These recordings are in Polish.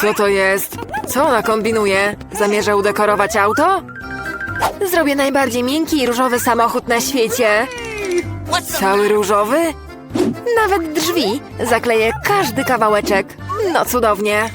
Co to jest? Co ona kombinuje? Zamierza udekorować auto? Zrobię najbardziej miękki i różowy samochód na świecie. Cały różowy? Nawet drzwi. Zakleję każdy kawałeczek. No cudownie.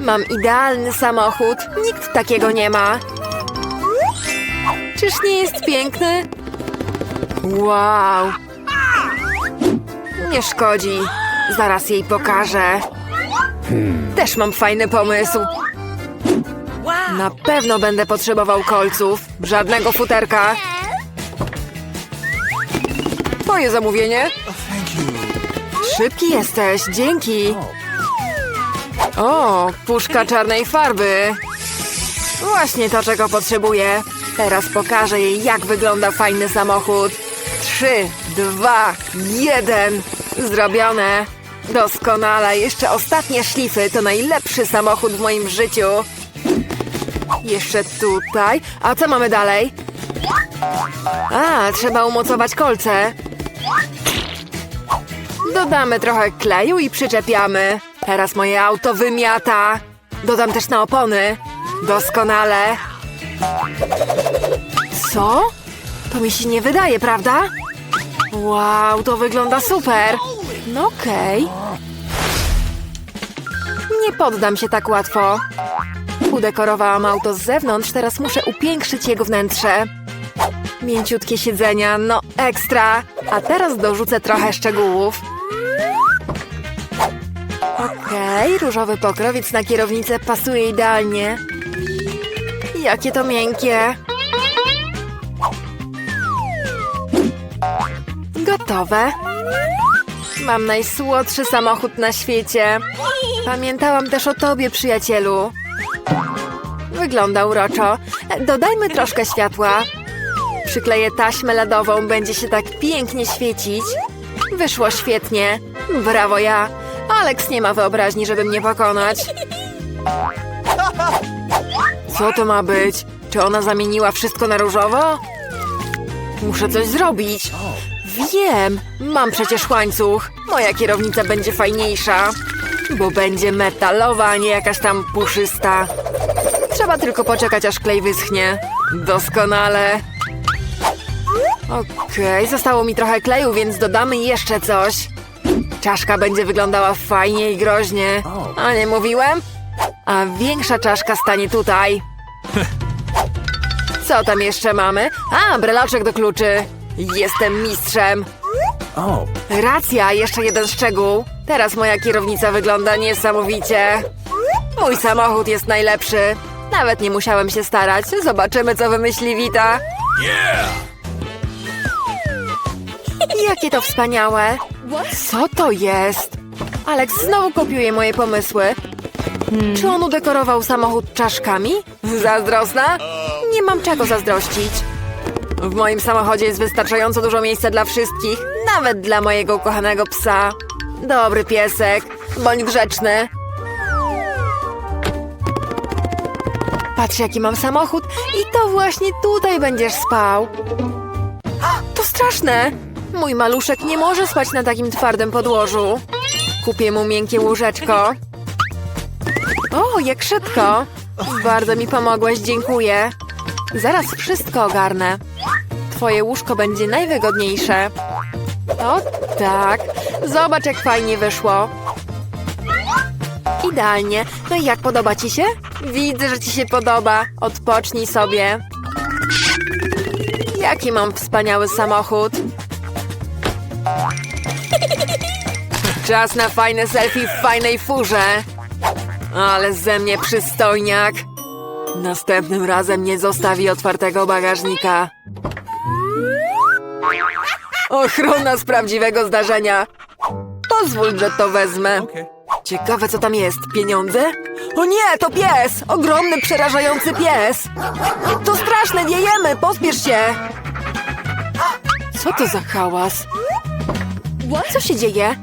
Mam idealny samochód. Nikt takiego nie ma. Czyż nie jest piękny? Wow. Nie szkodzi. Zaraz jej pokażę. Też mam fajny pomysł. Na pewno będę potrzebował kolców. Żadnego futerka. Twoje zamówienie? Szybki jesteś, dzięki. O, puszka czarnej farby. Właśnie to, czego potrzebuję. Teraz pokażę jej, jak wygląda fajny samochód. Trzy, dwa, jeden. Zrobione. Doskonale. Jeszcze ostatnie szlify. To najlepszy samochód w moim życiu. Jeszcze tutaj. A co mamy dalej? A, trzeba umocować kolce. Dodamy trochę kleju i przyczepiamy. Teraz moje auto wymiata. Dodam też na opony. Doskonale. Co? To mi się nie wydaje, prawda? Wow, to wygląda super. No okej. Nie poddam się tak łatwo. Udekorowałam auto z zewnątrz, teraz muszę upiększyć jego wnętrze. Mięciutkie siedzenia, no ekstra. A teraz dorzucę trochę szczegółów. Okej, różowy pokrowiec na kierownicę pasuje idealnie. Jakie to miękkie. Gotowe. Mam najsłodszy samochód na świecie. Pamiętałam też o tobie, przyjacielu. Wygląda uroczo. Dodajmy troszkę światła. Przykleję taśmę LEDową, będzie się tak pięknie świecić. Wyszło świetnie. Brawo ja. Alex nie ma wyobraźni, żeby mnie pokonać. Co to ma być? Czy ona zamieniła wszystko na różowo? Muszę coś zrobić. Wiem, mam przecież łańcuch. Moja kierownica będzie fajniejsza, bo będzie metalowa, a nie jakaś tam puszysta. Trzeba tylko poczekać, aż klej wyschnie. Doskonale. Okej, zostało mi trochę kleju, więc dodamy jeszcze coś. Czaszka będzie wyglądała fajnie i groźnie. A nie mówiłem? A większa czaszka stanie tutaj. Co tam jeszcze mamy? A, breloczek do kluczy. Jestem mistrzem. Oh, Racja, jeszcze jeden szczegół. Teraz moja kierownica wygląda niesamowicie. Mój samochód jest najlepszy. Nawet nie musiałem się starać. Zobaczymy, co wymyśli Wita. Jakie to wspaniałe. Co to jest? Alex znowu kopiuje moje pomysły. Czy on udekorował samochód czaszkami? Zazdrosna? Nie mam czego zazdrościć. W moim samochodzie jest wystarczająco dużo miejsca dla wszystkich, nawet dla mojego ukochanego psa. Dobry piesek, bądź grzeczny. Patrz, jaki mam samochód i to właśnie tutaj będziesz spał. To straszne! Mój maluszek nie może spać na takim twardym podłożu. Kupię mu miękkie łóżeczko. O, jak szybko! Bardzo mi pomogłaś, dziękuję. Zaraz wszystko ogarnę. Twoje łóżko będzie najwygodniejsze. O tak. Zobacz, jak fajnie wyszło. Idealnie. No i jak podoba ci się? Widzę, że ci się podoba. Odpocznij sobie. Jaki mam wspaniały samochód. Czas na fajne selfie w fajnej furze. Ale ze mnie przystojniak. Następnym razem nie zostawi otwartego bagażnika. Ochrona z prawdziwego zdarzenia. Pozwól, że to wezmę. Ciekawe, co tam jest. Pieniądze? O nie, to pies! Ogromny, przerażający pies! To straszne, nie jemy! Pospiesz się! Co to za hałas? Co się dzieje?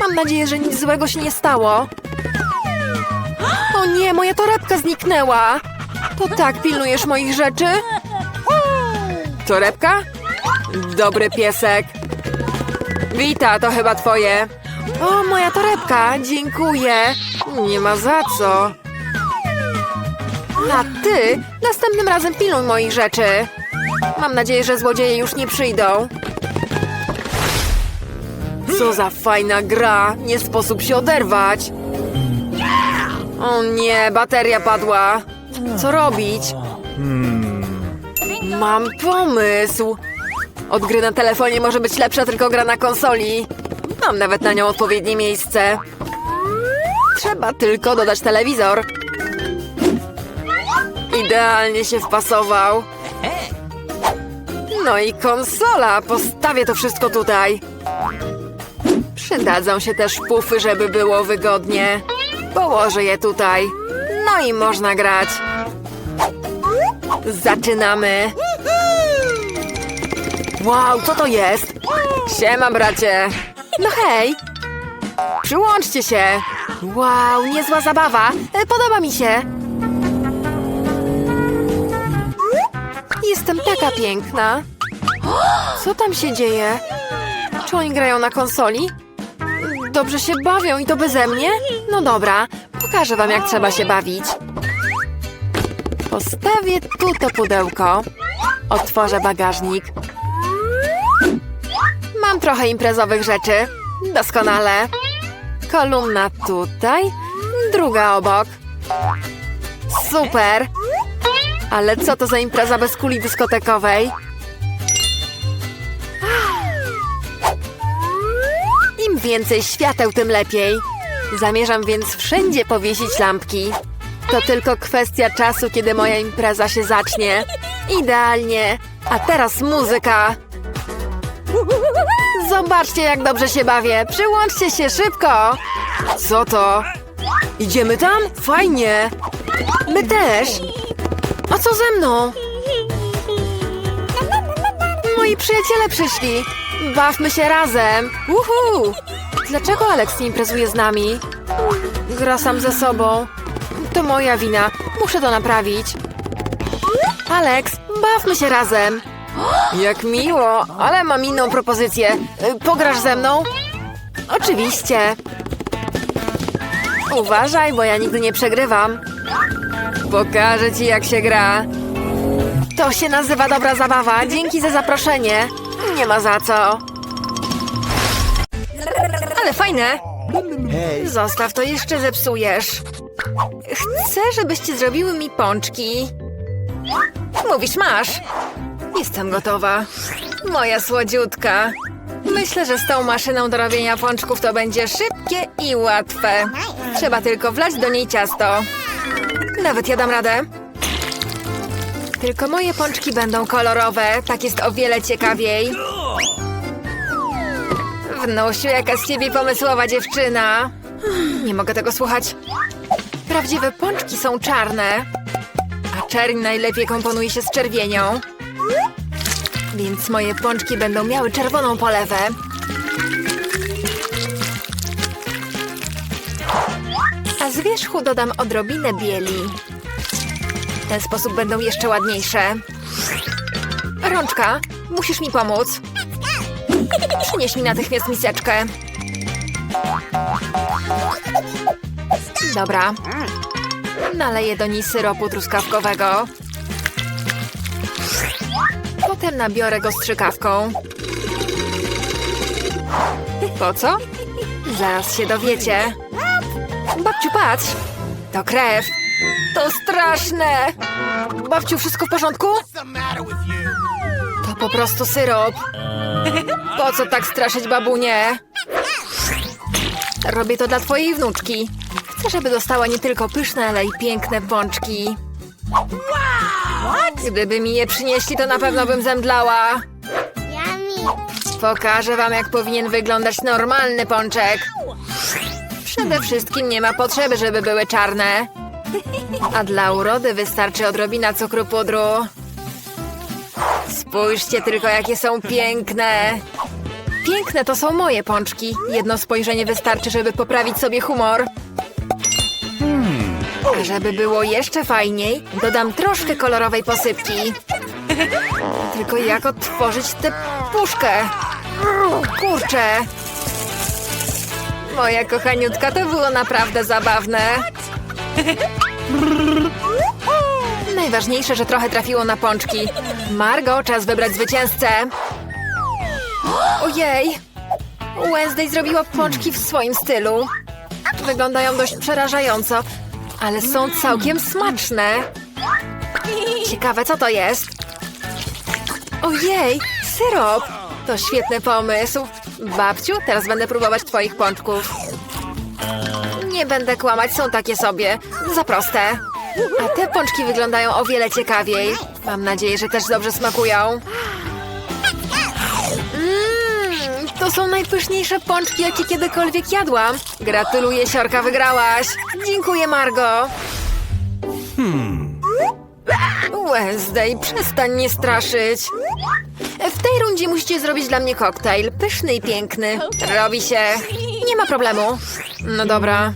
Mam nadzieję, że nic złego się nie stało. O nie, moja torebka zniknęła! To tak pilnujesz moich rzeczy? Torebka? Dobry piesek. Wita, to chyba twoje. O, moja torebka, dziękuję. Nie ma za co. A ty następnym razem pilnuj moich rzeczy. Mam nadzieję, że złodzieje już nie przyjdą. Co za fajna gra! Nie sposób się oderwać. O nie, bateria padła. Co robić? Mam pomysł. Od gry na telefonie może być lepsza tylko gra na konsoli. Mam nawet na nią odpowiednie miejsce. Trzeba tylko dodać telewizor. Idealnie się wpasował. No i konsola. Postawię to wszystko tutaj. Przydadzą się też pufy, żeby było wygodnie. Położę je tutaj. No i można grać. Zaczynamy. Wow, co to jest? Siema, bracie. No hej. Przyłączcie się. Wow, niezła zabawa. E, Podoba mi się. Jestem taka piękna. Co tam się dzieje? Czy oni grają na konsoli? Dobrze się bawią i to beze mnie? No dobra, pokażę wam jak trzeba się bawić. Postawię tu to pudełko. Otworzę bagażnik. Mam trochę imprezowych rzeczy. Doskonale. Kolumna tutaj, druga obok. Super! Ale co to za impreza bez kuli dyskotekowej? Im więcej świateł, tym lepiej. Zamierzam więc wszędzie powiesić lampki. To tylko kwestia czasu, kiedy moja impreza się zacznie. Idealnie. A teraz muzyka. Zobaczcie, jak dobrze się bawię. Przyłączcie się szybko. Co to? Idziemy tam? Fajnie. My też. A co ze mną? Moi przyjaciele przyszli. Bawmy się razem. Uhu! Dlaczego Alex nie imprezuje z nami? Gra sam ze sobą. To moja wina. Muszę to naprawić. Alex, bawmy się razem. Jak miło, ale mam inną propozycję. Y, Pograsz ze mną? Oczywiście. Uważaj, bo ja nigdy nie przegrywam. Pokażę ci, jak się gra. To się nazywa dobra zabawa. Dzięki za zaproszenie. Nie ma za co. Ale fajne. Zostaw to, jeszcze zepsujesz. Chcę, żebyście zrobiły mi pączki. Mówisz, masz. Jestem gotowa. Moja słodziutka. Myślę, że z tą maszyną do robienia pączków to będzie szybkie i łatwe. Trzeba tylko wlać do niej ciasto. Nawet ja dam radę. Tylko moje pączki będą kolorowe, tak jest o wiele ciekawiej. Wnusiu, jaka z ciebie pomysłowa dziewczyna. Nie mogę tego słuchać. Prawdziwe pączki są czarne, a czerń najlepiej komponuje się z czerwienią. Więc moje pączki będą miały czerwoną polewę. A z wierzchu dodam odrobinę bieli. W ten sposób będą jeszcze ładniejsze. Rączka, musisz mi pomóc. Przynieś mi natychmiast miseczkę. Dobra. Naleję do niej syropu truskawkowego. Potem nabiorę go strzykawką. Po co? Zaraz się dowiecie. Babciu, patrz! To krew! To straszne! Babciu, wszystko w porządku? To po prostu syrop. Po co tak straszyć babunię? Robię to dla twojej wnuczki. Chcę, żeby dostała nie tylko pyszne, ale i piękne pączki. Gdyby mi je przynieśli, to na pewno bym zemdlała. Pokażę wam, jak powinien wyglądać normalny pączek. Przede wszystkim nie ma potrzeby, żeby były czarne. A dla urody wystarczy odrobina cukru pudru. Spójrzcie tylko, jakie są piękne. Piękne to są moje pączki. Jedno spojrzenie wystarczy, żeby poprawić sobie humor. A żeby było jeszcze fajniej, dodam troszkę kolorowej posypki. Tylko jak otworzyć tę puszkę? Kurczę! Moja kochaniutka, to było naprawdę zabawne. Najważniejsze, że trochę trafiło na pączki. Margo, czas wybrać zwycięzcę. Ojej! Wednesday zrobiła pączki w swoim stylu. Wyglądają dość przerażająco, ale są całkiem smaczne. Ciekawe, co to jest? Ojej, syrop! To świetny pomysł. Babciu, teraz będę próbować twoich pączków. Nie będę kłamać, są takie sobie. Za proste. A te pączki wyglądają o wiele ciekawiej. Mam nadzieję, że też dobrze smakują. To są najpyszniejsze pączki, jakie kiedykolwiek jadłam. Gratuluję, Siorka, wygrałaś. Dziękuję, Margo. Wednesday, przestań mnie straszyć. W tej rundzie musicie zrobić dla mnie koktajl. Pyszny i piękny. Robi się. Nie ma problemu. No dobra.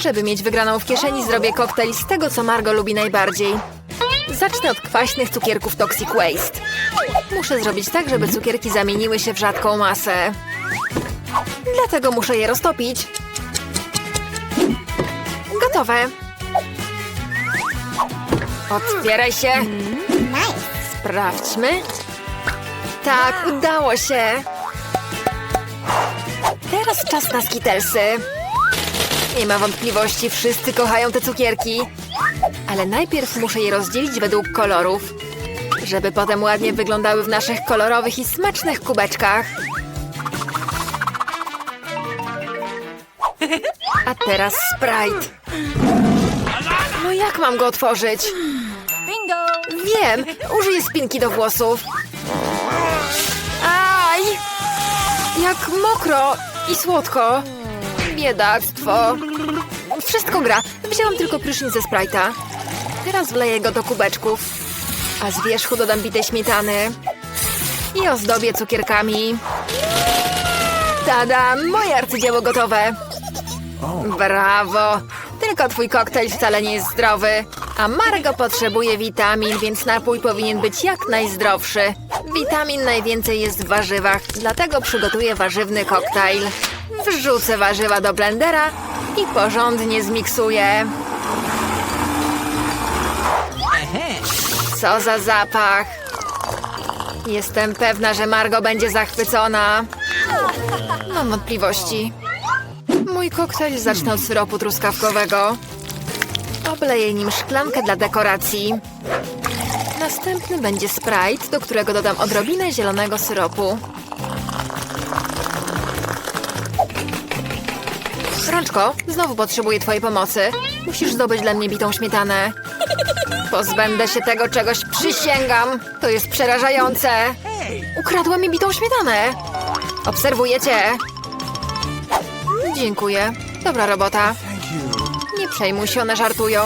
Żeby mieć wygraną w kieszeni, zrobię koktajl z tego, co Margo lubi najbardziej. Zacznę od kwaśnych cukierków Toxic Waste. Muszę zrobić tak, żeby cukierki zamieniły się w rzadką masę. Dlatego muszę je roztopić. Gotowe. Otwieraj się. Sprawdźmy. Tak, udało się. Teraz czas na skitelsy. Nie ma wątpliwości, wszyscy kochają te cukierki. Ale najpierw muszę je rozdzielić według kolorów, żeby potem ładnie wyglądały w naszych kolorowych i smacznych kubeczkach. A teraz Sprite. No jak mam go otworzyć? Bingo! Wiem, użyję spinki do włosów. Aj! Jak mokro i słodko. Biedactwo. Wszystko gra. Wzięłam tylko prysznic ze Sprite'a. Teraz wleję go do kubeczków. A z wierzchu dodam bitej śmietany. I ozdobię cukierkami. Tada! Moje arcydzieło gotowe. Brawo! Tylko twój koktajl wcale nie jest zdrowy. A Margo potrzebuje witamin, więc napój powinien być jak najzdrowszy. Witamin najwięcej jest w warzywach, dlatego przygotuję warzywny koktajl. Wrzucę warzywa do blendera i porządnie zmiksuję. Co za zapach! Jestem pewna, że Margo będzie zachwycona. Mam wątpliwości. Mój koktajl zacznę od syropu truskawkowego. Obleję nim szklankę dla dekoracji. Następny będzie Sprite, do którego dodam odrobinę zielonego syropu. Rączko, znowu potrzebuję twojej pomocy. Musisz zdobyć dla mnie bitą śmietanę. Pozbędę się tego czegoś, przysięgam. To jest przerażające. Ukradła mi bitą śmietanę. Obserwuję cię. Dziękuję. Dobra robota. Nie przejmuj się, one żartują.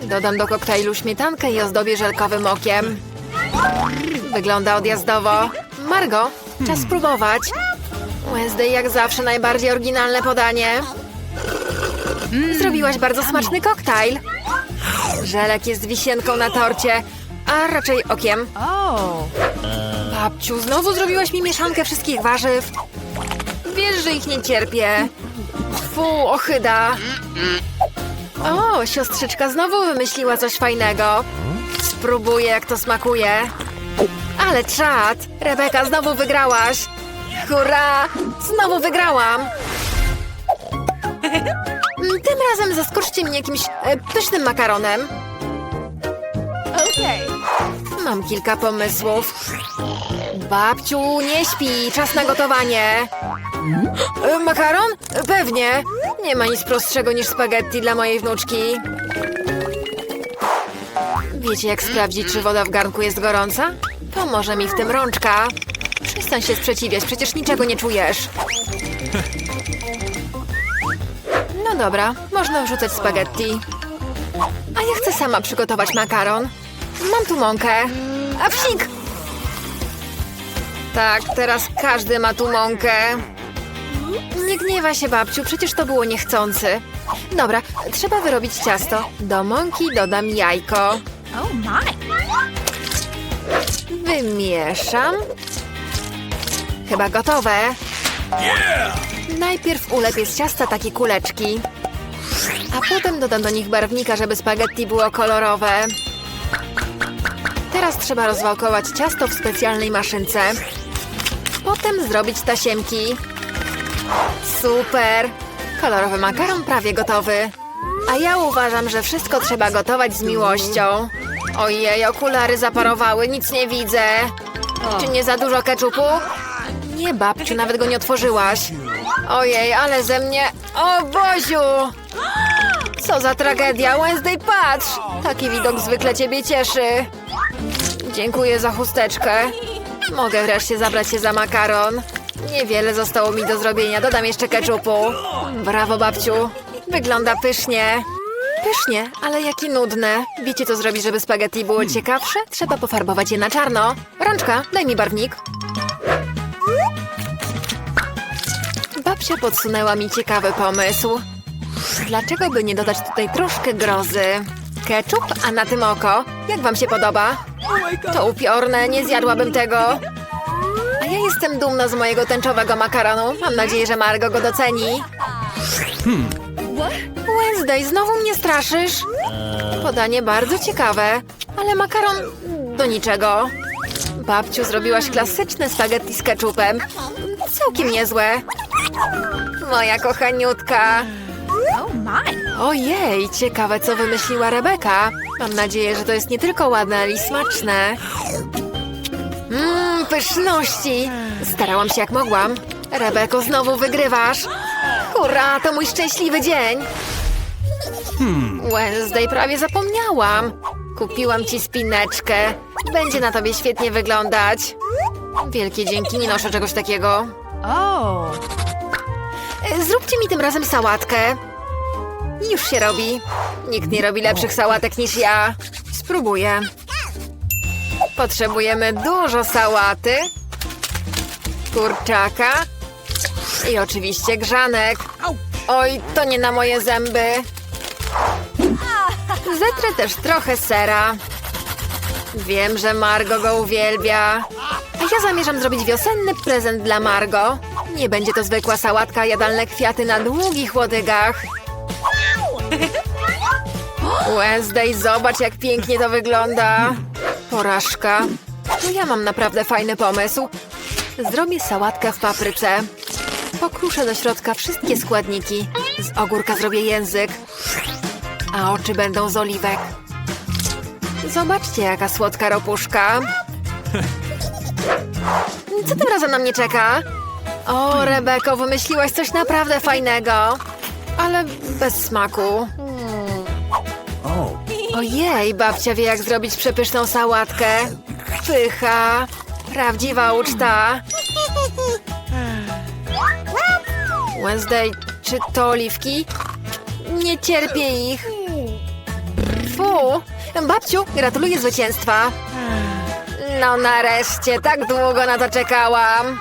Dodam do koktajlu śmietankę i ozdobię żelkowym okiem. Wygląda odjazdowo. Margo, czas spróbować. Wednesday jak zawsze najbardziej oryginalne podanie. Zrobiłaś bardzo smaczny koktajl. Żelek jest wisienką na torcie, a raczej okiem. Babciu, znowu zrobiłaś mi mieszankę wszystkich warzyw. Wiesz, że ich nie cierpię. Fu, ochyda. O, siostrzyczka znowu wymyśliła coś fajnego. Spróbuję, jak to smakuje. Ale czad! Rebeka, znowu wygrałaś! Hurra! Znowu wygrałam! Tym razem zaskoczcie mnie jakimś e, pysznym makaronem. Okay. Mam kilka pomysłów. Babciu, nie śpi, czas na gotowanie. E, Makaron? Pewnie. Nie ma nic prostszego niż spaghetti dla mojej wnuczki. Wiecie, jak sprawdzić, czy woda w garnku jest gorąca? Pomoże mi w tym rączka. Przestań się sprzeciwiać, przecież niczego nie czujesz. No dobra, można wrzucać spaghetti. A ja chcę sama przygotować makaron. Mam tu mąkę. A psik! Tak, teraz każdy ma tu mąkę. Nie gniewa się, babciu, przecież to było niechcący. Dobra, trzeba wyrobić ciasto. Do mąki dodam jajko. Oh my. Wymieszam. Chyba gotowe. Najpierw ulepię z ciasta takie kuleczki. A potem dodam do nich barwnika, żeby spaghetti było kolorowe. Teraz trzeba rozwałkować ciasto w specjalnej maszynce. Potem zrobić tasiemki. Super! Kolorowy makaron prawie gotowy. A ja uważam, że wszystko trzeba gotować z miłością. Ojej, okulary zaparowały, nic nie widzę. Czy nie za dużo keczupu? Nie, babciu, nawet go nie otworzyłaś. Ojej, ale ze mnie... O, Boziu! Co za tragedia, Wednesday, patrz! Taki widok zwykle ciebie cieszy. Dziękuję za chusteczkę. Mogę wreszcie zabrać się za makaron. Niewiele zostało mi do zrobienia, dodam jeszcze keczupu. Brawo, babciu. Wygląda pysznie. Pysznie, ale jakie nudne. Wiecie, co zrobić, żeby spaghetti było ciekawsze? Trzeba pofarbować je na czarno. Rączka, daj mi barwnik. Babcia podsunęła mi ciekawy pomysł. Dlaczego by nie dodać tutaj troszkę grozy? Ketchup, a na tym oko. Jak wam się podoba? To upiorne, nie zjadłabym tego. A ja jestem dumna z mojego tęczowego makaronu. Mam nadzieję, że Margo go doceni. Wednesday, znowu mnie straszysz? Podanie bardzo ciekawe, ale makaron do niczego. Babciu, zrobiłaś klasyczne spaghetti z ketchupem. Całkiem niezłe. Moja kochaniutka. Oh. Ojej, ciekawe co wymyśliła Rebeka. Mam nadzieję, że to jest nie tylko ładne, ale i smaczne. Mmm, pyszności. Starałam się jak mogłam. Rebeko, znowu wygrywasz. Hurra, to mój szczęśliwy dzień. Wednesday, prawie zapomniałam. Kupiłam ci spineczkę. Będzie na tobie świetnie wyglądać. Wielkie dzięki, nie noszę czegoś takiego. E, Zróbcie mi tym razem sałatkę. Już się robi. Nikt nie robi lepszych sałatek niż ja. Spróbuję. Potrzebujemy dużo sałaty, kurczaka i oczywiście grzanek. Oj, to nie na moje zęby. Zetrę też trochę sera. Wiem, że Margo go uwielbia. A ja zamierzam zrobić wiosenny prezent dla Margo. Nie będzie to zwykła sałatka, jadalne kwiaty na długich łodygach. Wednesday, zobacz jak pięknie to wygląda. Porażka. To ja mam naprawdę fajny pomysł. Zrobię sałatkę w papryce. Pokruszę do środka wszystkie składniki. Z ogórka zrobię język. A oczy będą z oliwek. Zobaczcie, jaka słodka ropuszka. Co tym razem na mnie czeka? O, Rebeko, wymyśliłaś coś naprawdę fajnego. Ale bez smaku. Ojej, babcia wie jak zrobić przepyszną sałatkę. Pycha. Prawdziwa uczta. Wednesday, czy to oliwki? Nie cierpię ich. Fu. Babciu, gratuluję zwycięstwa. No nareszcie, tak długo na to czekałam.